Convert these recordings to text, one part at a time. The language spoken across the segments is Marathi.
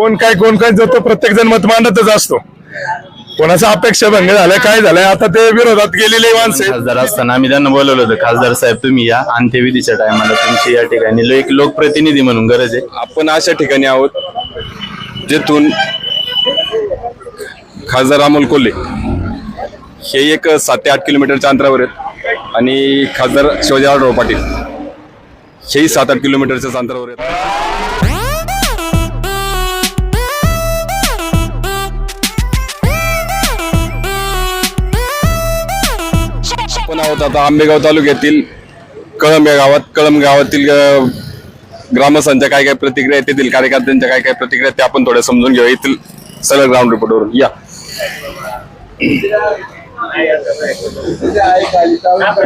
कोण काय कोण काय जातो प्रत्येक जण मत मांडतच असतो. कोणाचा अपेक्षा भंग झालाय काय झालंय आता ते विरोधात गेलेले माणसं. खासदार असताना आम्ही त्यांना बोलवलं होतं खासदार साहेब तुम्ही या अंत्यविधीच्या टायमाला तुमची या ठिकाणी लो- एक लोकप्रतिनिधी म्हणून गरज आहे. आपण अशा ठिकाणी आहोत जेथून खासदार अमोल कोल्हे हे एक सात ते आठ किलोमीटरच्या अंतरावर आहेत आणि खासदार शिवाजी आढळराव पाटील हेही सात आठ किलोमीटरच्याच अंतरावर आहेत. आहोत आता आंबेगाव तालुक्यातील कळंब या गावात कळंब गावातील ग्रामस्थांच्या काय काय प्रतिक्रिया आहेत तेथील कार्यकर्त्यांच्या काय काय प्रतिक्रिया ते आपण थोड्या समजून घेऊया. येथील सरळ ग्राउंड रिपोर्टवरून या.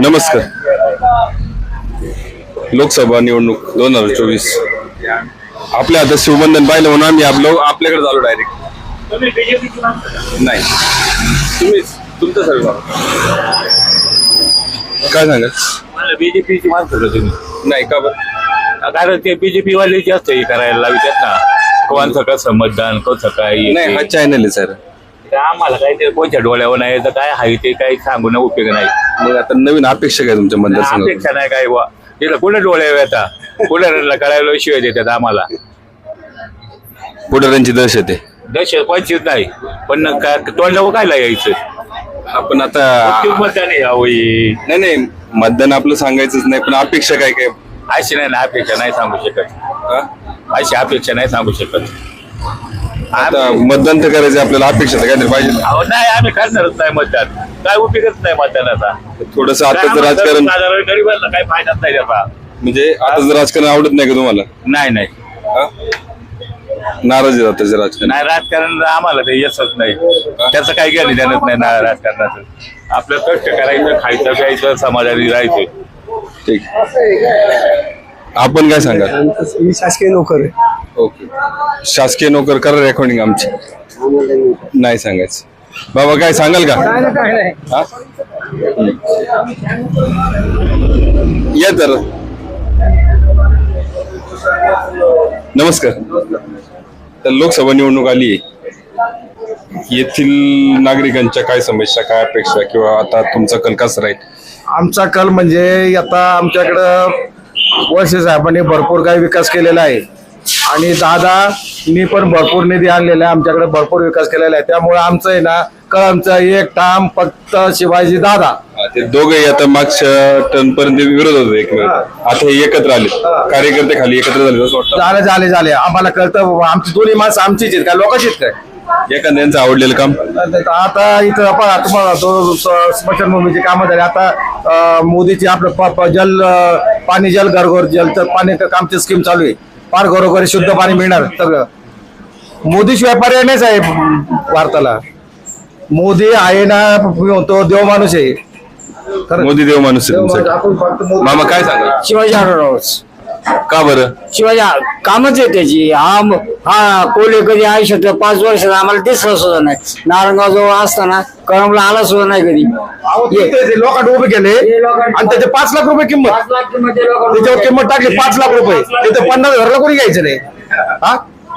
नमस्कार. लोकसभा निवडणूक दोन हजार चोवीस. आपल्या आता शिवबंधन पाहिलं म्हणून आम्ही आपलं आपल्याकडे झालो डायरेक्ट नाही. तुम्ही तुमचं सर्व काय सांगाल मला बीजेपीची माणसं होतं तुम्ही. नाही का बरं? कारण ते बीजेपी वाले जास्त हे करायला लावितात ना. कोणचं कसं मतदान कसं काय नाही हा. चॅनल आहे सर आम्हाला काय ते कोणत्या डोळ्यावर नाही तर काय आहे ते काही सांगून उपयोग नाही. मग आता नवीन अपेक्षा काय तुमच्या मतदारसंघात अपेक्षा नाही काय बुवा. तिला कुठे डोळ्यावर येतात कुठे करायला शिवाय देतात आम्हाला. पुढाऱ्यांची दहशत आहे? दश पंचवीस नाही. पण काय तोंडावर कायला यायचं? आपण आता मतदान आहे. नाही नाही मतदान आपलं सांगायचंच नाही पण अपेक्षा काय काय? अशी नाही ना अपेक्षा नाही सांगू शकत? अशी अपेक्षा नाही सांगू शकत. आता मतदान तर करायचं आपल्याला अपेक्षा तर काहीतरी पाहिजे. अहो नाही आम्ही करणारच नाही मतदान. काय उपयोगच नाही मतदानाचा. थोडस आताच राजकारण साधारण गरीबांना काही फायदाच नाही त्याचा. म्हणजे आताच राजकारण आवडत नाही का तुम्हाला? नाही नाही? नाराज आहे आताचं राजकारण नाही राजकारण आम्हाला ते यशच नाही. त्याचं काही घेणं देणंच नाही ना राजकारणाचं. आपलं कष्ट करायचं खायचं प्यायचं समाधानी राहायचं. ठीक. आपण काय सांगाल? मी शासकीय नोकर आहे. ओके. शासकीय नोकर करा रेकॉर्डिंग आमची. नाही सांगायचं. बाबा काय सांगाल का? हा? या तर. नमस्कार. तर लोकसभा निवडणूक आली येथील नागरिकांच्या काय समस्या काय अपेक्षा किंवा आता तुमचा कल कसा राहील? आमचा कल म्हणजे आता आमच्याकडं वळसे साहेबांनी भरपूर काही विकास केलेला आहे. आणि दादानी पण भरपूर निधी आणलेला आहे. आमच्याकडे भरपूर विकास केलेला आहे. त्यामुळे आमचं आहे ना कळमचं एक ठाम फक्त शिवाजी दादा. हा, ते दोघे आता मागच्या टर्न पर्यंत विरोध होते एकमेकांना आता हे एकत्र आले. कार्यकर्ते खाली एकत्र झाले असं वाटतं. झाले झाले झाले. आम्हाला कळतं आमची दोन्ही माणसं आमचीच आहेत. काय लोकांचीच काय? एखाद्यांचं आवडलेलं काम. आता इथं पहा तुम्हाला तो स- स्मशानभूमीची कामं झाली. आता अं, मोदीची आपलं प- प- जल अं, पाणी जल घरघर जलचं पाणी कामची स्कीम चालू आहे. फार घरोघरी शुद्ध पाणी मिळणार सगळं. मोदीशिवाय पर्याय नाही साहेब भारताला मोदी आहे ना तो देव माणूस आहे. खरं. मोदी देव माणूस आहे आपण फक्त मोदी- मामा काय सांगाल शिवाजी आढळरावच का बरं? शिवाजी कामच आहे त्याची. हा म- हा कोल्हे कधी आयुष्यात पाच वर्षात आम्हाला दिसलं सुद्धा नाही. नारायणगाव जवळ असताना कळमला आला सुद्धा नाही कधी. अहो, ते- ते- ते लोकांना उभे केले. हे लोकांना- आणि त्याचे पाच लाख रुपये किंमत. पाच लाख किंमत त्या लोकांना- त्याच्यावर किंमत टाकली पाच लाख रुपये. तिथे पन्नास हजारला कोणी घ्यायचं नाही. हा?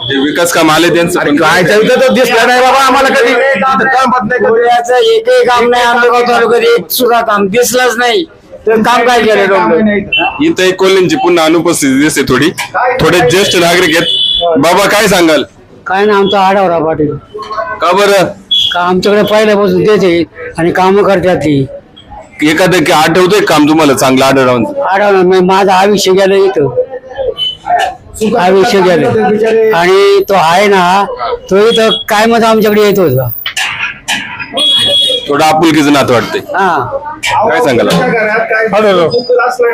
जे विकास काम आले त्यांचं पण काय तर दिसलं नाही बाबा आम्हाला कधी. इथं कामच नाही. कधी. एकही काम नाही आंबेगाव तालुक्यात एक सुद्धा काम दिसलंच नाही. तर काम काय केलं इथं एक कोल्ह्यांची पुन्हा अनुपस्थिती दिसते थोडी. थोडे ज्येष्ठ नागरिक आहेत. बाबा काय सांगाल? काय ना आमचा आढावरा पाटील. का बरं? का आमच्याकडे पहिल्यापासून तेच आहे आणि कामं करतात ती. एखादं की आठवतंय काम तुम्हाला चांगलं आढळून? आढावरा म्हणजे माझं आयुष्य गेलं इथं. आयुष्य गेलं. आणि तो आहे ना तो इथं काय मत आमच्याकडे येत होता? थोडं आपुलकीचं नातं वाटतंय. हा. काय सांगाल आपण?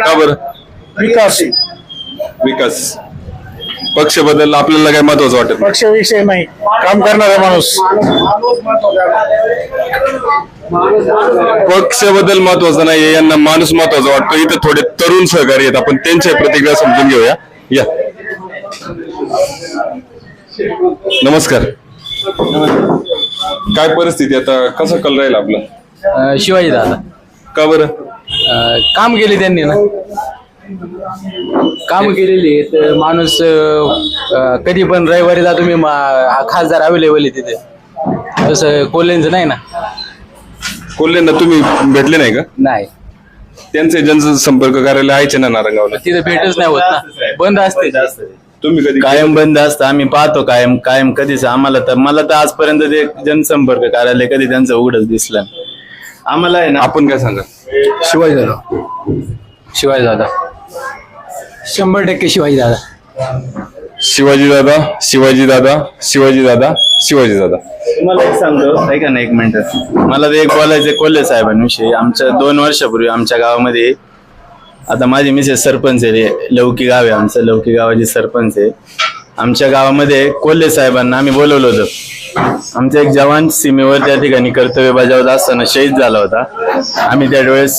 का बरं? विकास. विकास. पक्ष बदल आपल्याला काय महत्वाचं वाटत नाही. पक्षविषय नाही. काम करणारा माणूस. पक्ष बदल महत्त्वाचा नाही यांना माणूस महत्त्वाचा वाटतो इथं थोडे तरुण सहकारी आहेत. आपण त्यांच्या प्रतिक्रिया समजून घेऊया. या. नमस्कार. काय परिस्थिती आता? कसं कल राहील आपलं? शिवाजी दादा. का बरं? काम केले त्यांनी ना? काम केलेली आहेत. माणूस अं, कधी पण रविवारी जा तुम्ही मा- हा खासदार अवेलेबल आहे तिथे. तसं कोल्हेंचं नाही ना? कोल्हेंना तुम्ही भेटले नाही का? नाही. त्यांचे जनसंपर्क कार्यालय आहेचे ना नारंगावला? तिथे भेटच नाही होत ना. बंद असते. तुम्ही कधी कायम बंद असतं आम्ही पाहतो कायम कायम कधीच. आम्हाला तर मला तर आजपर्यंत ते जनसंपर्क कार्यालय कधी त्यांचं उघडच दिसलं नाही. आम्हाला आहे ना आपण काय सांगा शिवाजी दादा. शिवाजी दादा. शंभर टक्के शिवाजी दादा. शिवाजी दादा शिवाजी दादा शिवाजी दादा शिवाजी दादा. तुम्हाला एक सांगतो ऐका ना एक मिनिट. मला ते एक बोलायचं कोल्हे साहेबांविषयी. आमच्या दोन वर्षापूर्वी आमच्या गावामध्ये आता माझी मिसेस सरपंच आहे रे लौकी गाव आहे आमचं लौकी गावाचे सरपंच आहे. आमच्या गावामध्ये कोल्हे साहेबांना आम्ही बोलवलं होतं. आमचा एक जवान सीमेवर त्या ठिकाणी कर्तव्य बजावत असताना शहीद झाला होता. आम्ही त्यावेळेस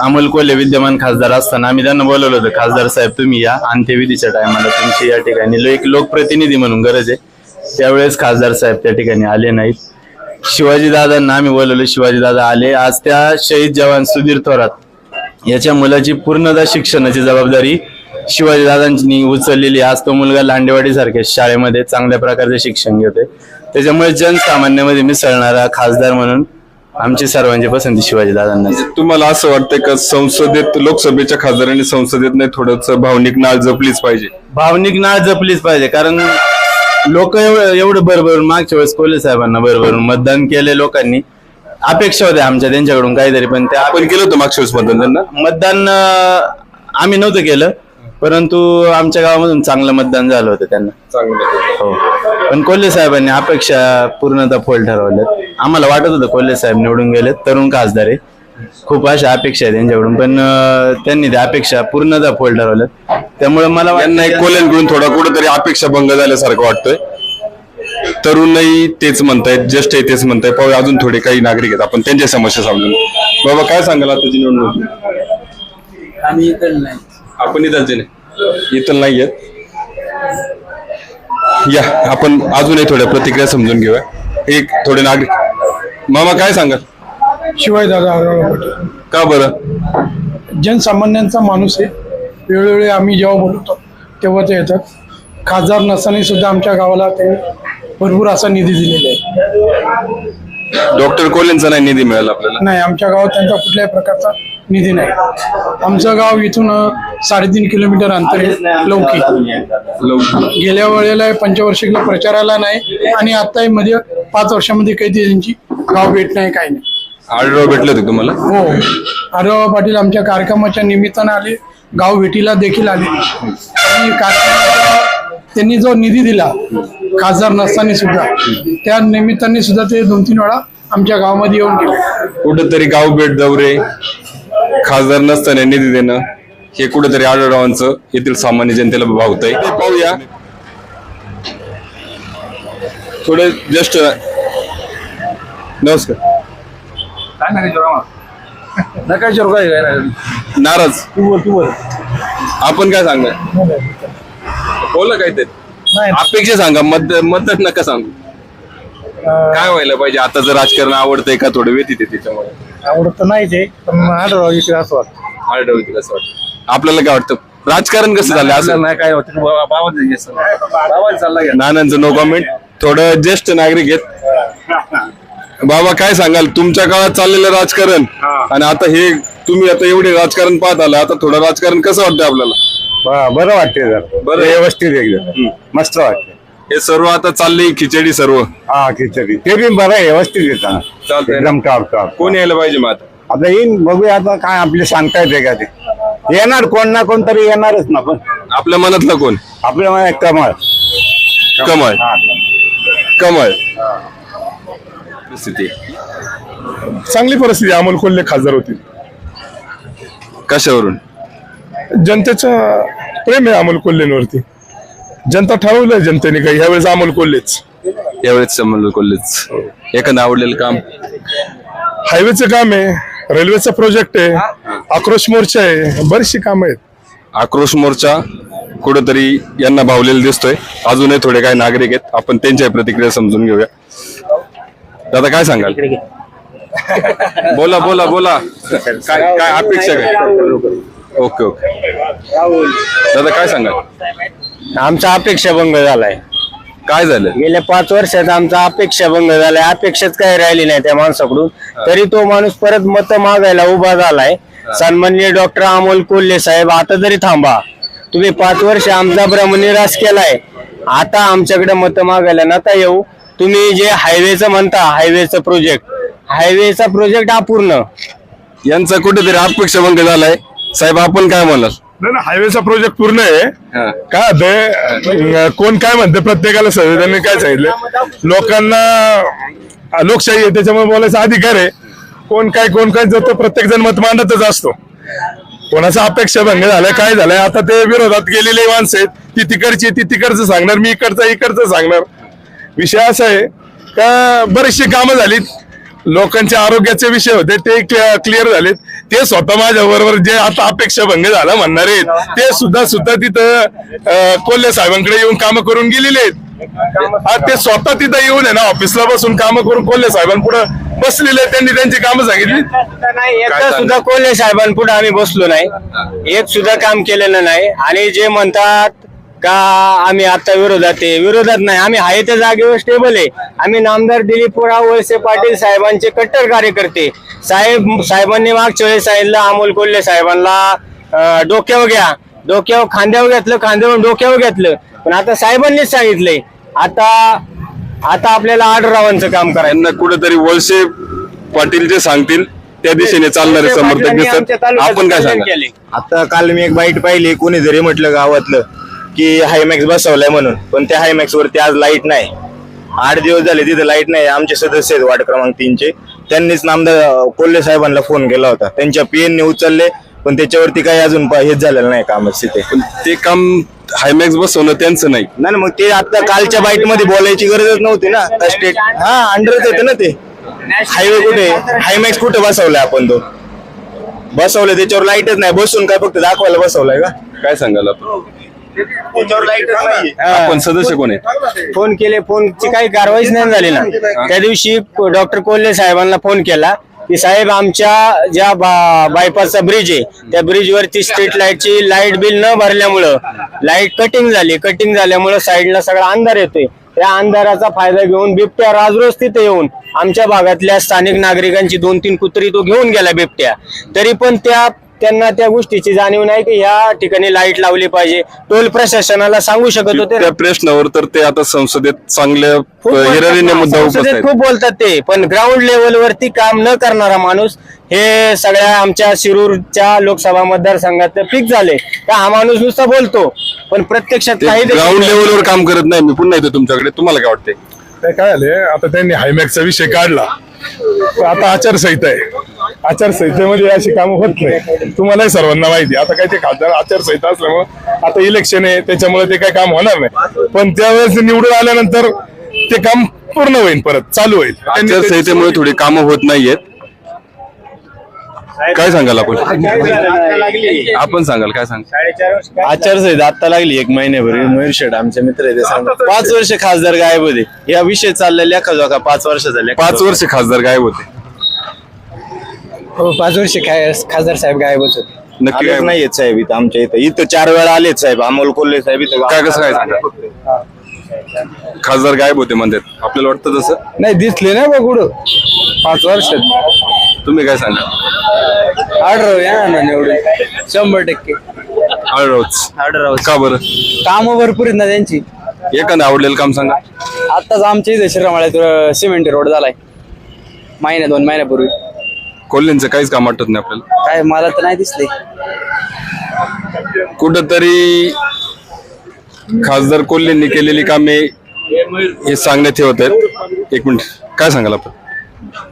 अमोल कोल्हे विद्यमान खासदार असताना आम्ही त्यांना बोलवलं होतं खासदार साहेब तुम्ही या अंत्यविधीच्या टायमाला तुमची या ठिकाणी एक लोकप्रतिनिधी म्हणून गरज आहे. त्यावेळेस खासदार साहेब त्या ठिकाणी आले नाहीत. शिवाजी दादांना आम्ही बोलवलं शिवाजी दादा आले. आज त्या शहीद जवान सुधीर थोरात याच्या मुलाची पूर्णतः शिक्षणाची जबाबदारी शिवाजी दादांनी उचललेली. आज तो मुलगा लांडेवाडी सारख्या शाळेमध्ये चांगल्या प्रकारचे शिक्षण घेतोय. त्याच्यामुळे जनसामान्यामध्ये मिसळणारा खासदार म्हणून आमची सर्वांची पसंती शिवाजी दादांना तुम्हाला असं वाटतंय का संसदेत लोकसभेच्या खासदारांनी संसदेत नाही थोडंच भावनिक नाळ जपलीच पाहिजे? भावनिक नाळ जपलीच पाहिजे कारण लोक एवढं एवढं बरोबरून मागच्या वेळेस कोल्हे साहेबांना बरोबरून मतदान केले लोकांनी. अपेक्षा होत्या आमच्या त्यांच्याकडून काहीतरी पण त्या आपण केलं होतं मागच्या वेळेस मतदान त्यांना? मतदान अं, आम्ही नव्हतं केलं परंतु आमच्या गावामधून चांगलं मतदान झालं होतं त्यांना. चांगलं हो. पण कोल्हे साहेबांनी अपेक्षा पूर्णतः फोल ठरवल्यात. आम्हाला वाटत होतं कोल्हे साहेब निवडून गेले तरुण खासदार आहे. खूप अशा अपेक्षा आहेत त्यांच्याकडून पण अं, त्यांनी त्या अपेक्षा पूर्णतः फोल ठरवल्यात. त्यामुळे मला यांना एक कोल्ह्यांकडून थोडा कुठेतरी अपेक्षा भंग झाल्यासारखं वाटतोय. तरुणही तेच म्हणतायत ज्येष्ठ तेच म्हणतायत. पाहूया अजून थोडे काही नागरिक आहेत आपण त्यांच्या समस्या समजून बाबा काय सांगाल आताची निवडणूक? आम्ही इकडे नाही. आपण इथलचे नाही इथल नाही आहेत. या आपण अजूनही थोड्या प्रतिक्रिया समजून घेऊया. एक थोडे नागरिक. मामा काय सांगाल? शिवाय दादा पाटील. का बरं? जनसामान्यांचा माणूस आहे. वेळोवेळी आम्ही जेव्हा बोलवतो तेव्हा ते येतात. खासदार नसताना सुद्धा आमच्या गावाला ते भरपूर असा निधी दिलेला आहे. डॉक्टर कोल्हेंचा नाही निधी मिळाला आपल्याला? नाही आमच्या गावात त्यांचा कुठल्याही प्रकारचा निधी नाही. आमचं गाव इथून अं, साडेतीन किलोमीटर अंतर आहे लौकी. लवकर गेल्या वेळेला पंचवार्षिकला प्रचाराला नाही आणि आता मध्ये पाच वर्षामध्ये काही त्यांची गाव भेट नाही काही नाही. आढळराव भेटले होते तुम्हाला? हो. आढळराव पाटील आमच्या कार्यक्रमाच्या निमित्तानं आले गाव भेटीला देखील आले. आणि कार्यक्रमाला त्यांनी जो निधी दिला खासदार नसताना सुद्धा. त्या निमित्ताने सुद्धा ते दोन तीन वेळा आमच्या गावामध्ये येऊन गेले. कुठेतरी गाव भेट दौरे खासदार नसताना निधी देणं हे कुठेतरी आढळरावांचं येथील सामान्य जनतेला भावतंय. ते पाहूया. थोडे जस्ट नमस्कार. नाराज. आपण काय सांगा बोला काय ते अपेक्षा सांगा मत मतदान नका सांगू. काय व्हायला पाहिजे? आता जर राजकारण आवडतंय का थोडं व्यतीत आहे त्याच्यामुळे? आवडत नाहीच आहे पण आढळराव इकडे असं वाटतं. आढळतील असं वाटतं. आपल्याला काय वाटतं? राजकारण कसं झालं? असं नाही काय नानांचं नो कॉमेंट थोडं ज्येष्ठ नागरिक आहेत. बाबा काय सांगाल? तुमच्या काळात चाललेलं राजकारण आणि आता हे तुम्ही आता एवढे राजकारण पाहत आला आता थोडं राजकारण कसं वाटतं आपल्याला? बरं वाटते जर. बरं. व्यवस्थित एकदम. मस्त वाटते हे सर्व आता चालली खिचडी सर्व. हा खिचडी. ते बी बरं आहे व्यवस्थित येतं चालतंय. एकदम टॉप टॉप कोण यायला पाहिजे मग आता? आता येईन बघूया आता काय आपले सांगता येते का ते. येणार कोण ना कोण तरी येणारच ना पण. आपल्या मनातलं कोण? आपल्या मनात कमळ. कमळ. हा. कमळ. स्थिती चांगली परिस्थिती. अमोल कोल्हे खासदार होतील. कशावरून? जनतेचं प्रेम आहे अमोल कोल्हेंवरती. जनता ठरवलंय जनतेने काही. ह्यावेळेस अमोल कोल्हेच. यावेळेस समजलं कोल्हेच. एखादं आवडलेलं काम? हायवेचं काम आहे रेल्वेचा प्रोजेक्ट आहे आक्रोश मोर्चा आहे बरीचशी कामं आहेत. आक्रोश मोर्चा कुठंतरी यांना भावलेला दिसतोय. अजूनही थोडे काही नागरिक आहेत. आपण त्यांच्या प्रतिक्रिया समजून घेऊया. दादा काय सांगाल? बोला बोला बोला. काय काय अपेक्षा काय ओके ओके. दादा काय सांगाल? आमचा अपेक्षाभंग झालाय. काय झालं? गेल्या पाच वर्षात आमचा अपेक्षाभंग झालाय. अपेक्षाच काही राहिली नाही त्या माणसाकडून. तरी तो माणूस परत मत मागायला उभा झालाय. सन्माननीय डॉक्टर अमोल कोल्हे साहेब आता तरी थांबा. तुम्ही पाच वर्ष आमचा भ्रमनिराश केलाय. आता आमच्याकडे मत मागायला नका येऊ. तुम्ही जे हायवेचं म्हणता हायवेचं प्रोजेक्ट. हायवेचा प्रोजेक्ट अपूर्ण. यांचा कुठेतरी अपेक्षाभंग झालाय. साहेब आपण काय म्हणाल? नाही ना हायवेचा प्रोजेक्ट पूर्ण आहे. काय होतंय कोण काय म्हणते प्रत्येकाला संविधानाने काय सांगितलं? लोकांना लोकशाही आहे त्याच्यामुळे बोलायचा अधिकार आहे. कोण काय कोण काय जातो प्रत्येक जण मत मांडतच असतो. कोणाचा अपेक्षा भंग झालाय काय झालंय आता ते विरोधात गेलेले माणसं आहेत. ती तिकडची ती तिकडचं सांगणार मी इकडचा इकडचं सांगणार. विषय असा आहे का बरेचशी कामं झालीत. लोकांच्या आरोग्याचे विषय होते ते क्लिअर झालेत. ते स्वतः माझ्या बरोबर जे आता अपेक्षा भंग झाला म्हणणारे आहेत ते सुद्धा सुद्धा तिथं कोल्हे साहेबांकडे येऊन कामं करून गेलेले आहेत ते स्वतः तिथं येऊन आहे ना ऑफिसला बसून कामं करून कोल्हे साहेबांपुढे बसलेले. त्यांनी त्यांची कामं सांगितली नाही एकदा? सुद्धा कोल्हे साहेबांपुढे आम्ही बसलो नाही एक सुद्धा काम केलेलं नाही आणि जे म्हणतात का आम्ही आता विरोधात आहे? विरोधात नाही. आम्ही आहे त्या जागेवर स्टेबल आहे. आम्ही नामदार दिलीपराव वळसे पाटील साहेबांचे कट्टर कार्यकर्ते. साहेब साहेबांनी मागच्या वेळेस सांगितलं अमोल कोल्हे साहेबांना डोक्यावर घ्या. डोक्यावर खांद्यावर घेतलं खांद्यावर डोक्यावर घेतलं. पण आता साहेबांनीच सांगितलंय. आता आता आपल्याला आडरावांचं काम करायचं. यांना कुठेतरी वळसे पाटील जे सांगतील त्या दिशेने चालणारे समर्थक आपण काय सांगा. आता काल मी एक बाईट पाहिली कोणी जरी म्हटलं गावातलं. की हायमॅक्स बसवलाय म्हणून. पण त्या हायमॅक्स वरती आज लाइट नाही. आठ दिवस झाले तिथे लाइट नाही. आमचे सदस्य आहेत वार्ड क्रमांक तीनचे. त्यांनीच नामदार कोल्हे साहेबांना फोन केला होता. त्यांच्या पीएनने उचलले पण त्याच्यावरती काही अजून हेच झालेलं नाही कामच तिथे. पण ते काम हायमॅक्स बसवणं त्यांचं नाही. नाही ना, मग ते आता कालच्या बाईटमध्ये बोलायची गरजच नव्हती ना. स्टेट हा अंडरच येते ना ते. हायवे कुठे? हायमॅक्स कुठे बसवलाय आपण तो बसवलं त्याच्यावर लाईटच नाही. बसून काय फक्त दाखवायला बसवलाय का? काय सांगाल आपण? त्याच्यावर लाईटच नाही आपण सदस्य कोण आहे फोन केले फोनची काही कारवाईच नाही झाली ना. त्या दिवशी डॉक्टर कोल्हे साहेबांना फोन केला की साहेब आमच्या ज्या बा- बायपासचा ब्रिज आहे त्या ब्रिज वरती स्ट्रीट लाईटची लाइट बिल न भरल्यामुळं लाइट कटिंग झाली. कटिंग झाल्यामुळं साईडला सगळा अंधार येतोय. त्या अंधाराचा फायदा घेऊन बिबट्या राजरोज तिथे येऊन आमच्या भागातल्या स्थानिक नागरिकांची दोन तीन कुत्री तो घेऊन गेला बिबट्या. तरी पण त्या त्यांना त्या गोष्टीची जाणीव नाही की ह्या ठिकाणी लाइट लावली पाहिजे. टोल प्रशासनाला सांगू शकत होते. त्या प्रश्नावर तर ते आता संसदेत चांगल्या खूप बोलतात हिरारीने ना, मुद्दा संसदेत उपस्थित खूप बोलतात ते. पण ग्राउंड लेवलवरती काम न करणारा माणूस हे सगळ्या आमच्या शिरूरच्या लोकसभा मतदारसंघात फिक्स झाले. का हा माणूस नुसता बोलतो. पण प्रत्यक्षात काही ग्राउंड. लेवलवर काम करत नाही. मी पुन्हा येतो तुमच्याकडे. तुम्हाला काय वाटते ते काय झाले? आता त्यांनी हायमॅक्सचा विषय काढला. आता आचारसंहिता आहे. आचारसंहितेमध्ये अशी कामं होत नाही. तुम्हालाही सर्वांना माहिती. आता काय ते खासदार आचारसंहिता असल्यामुळे आता इलेक्शन आहे त्याच्यामुळे ते काय काम होणार नाही. पण त्यावेळेस निवडून आल्यानंतर ते काम पूर्ण होईल परत चालू होईल. आचारसंहितेमुळे थोडी कामं होत नाहीयेत. काय सांगाल आपण? आपण सांगाल काय सांगाल? आचारसंहिता आता लागली एक महिन्यापूर्वी मयूर शेठ आमचे मित्र आहे ते सांगतात. पाच वर्ष खासदार गायब होते. या विषय चाललेल्या का का पाच वर्ष झाले पाच वर्ष खासदार गायब होते. हो पाच वर्ष खासदार साहेब गायब होत. नक्की आलेच गायब नाही आहेत साहेब इथं आमच्या इथं. इथं चार वेळा आलेत साहेब अमोल कोल्हे साहेब इथं काय कसं काय? सांगा खासदार गायब होते म्हणतात. आपल्याला वाटतं तसं? नाही दिसले ना बघ कुठं. पाच वर्षात. तुम्ही काय सांगा? आढळ या ना निवडून. शंभर टक्के. आळरोज आढळ का बरं? कामं भरपूर आहेत ना त्यांची. एखादं आवडलेलं काम सांगा. आताच आमच्या इथे श्रीरामाळ्यात सिमेंट रोड झालाय. महिन्या दोन महिन्यापूर्वी. कोल्हेंचं काहीच काम वाटत नाही आपल्याला. काय मला तर नाही दिसले. कुठंतरी खासदार कोल्हेंनी केलेली कामे हे सांगण्यात ठेवत आहेत. एक मिनिट. काय सांगाल आपण?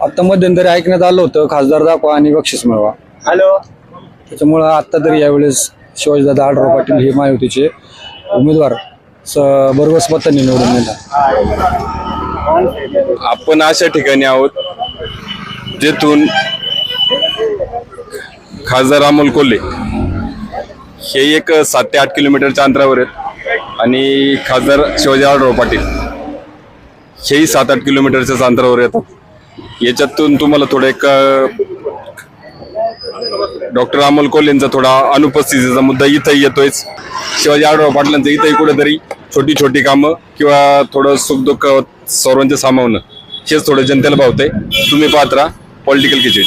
आता मध्यंतरी ऐकण्यात आलं होतं खासदार दाखवा आणि बक्षीस मिळवा. हॅलो. त्याच्यामुळं आता तरी यावेळेस शिवाजीदादा आढराव पाटील हे महायुतीचे उमेदवार स भरघोस मतांनी निवडून येणार. आपण अशा ठिकाणी आहोत जेथून खासदार अमोल कोल्हे हे एक सात ते आठ किलोमीटरच्या अंतरावर आहेत आणि खासदार शिवाजी आढराव पाटील हेही सात आठ किलोमीटरच्याच अंतरावर येतात. याच्यातून तुम्हाला थोडं एक डॉक्टर अमोल कोल्हेंचा थोडा अनुपस्थितीचा मुद्दा इथंही येतोय शिवाजी आढळराव पाटलांचं इथंही कुठेतरी छोटी छोटी कामं किंवा थोडं सुखदुःख सर्वांचं सामावणं हेच थोडं जनतेला भावतंय. तुम्ही पाहत राहा पॉलिटिकल खिचडी.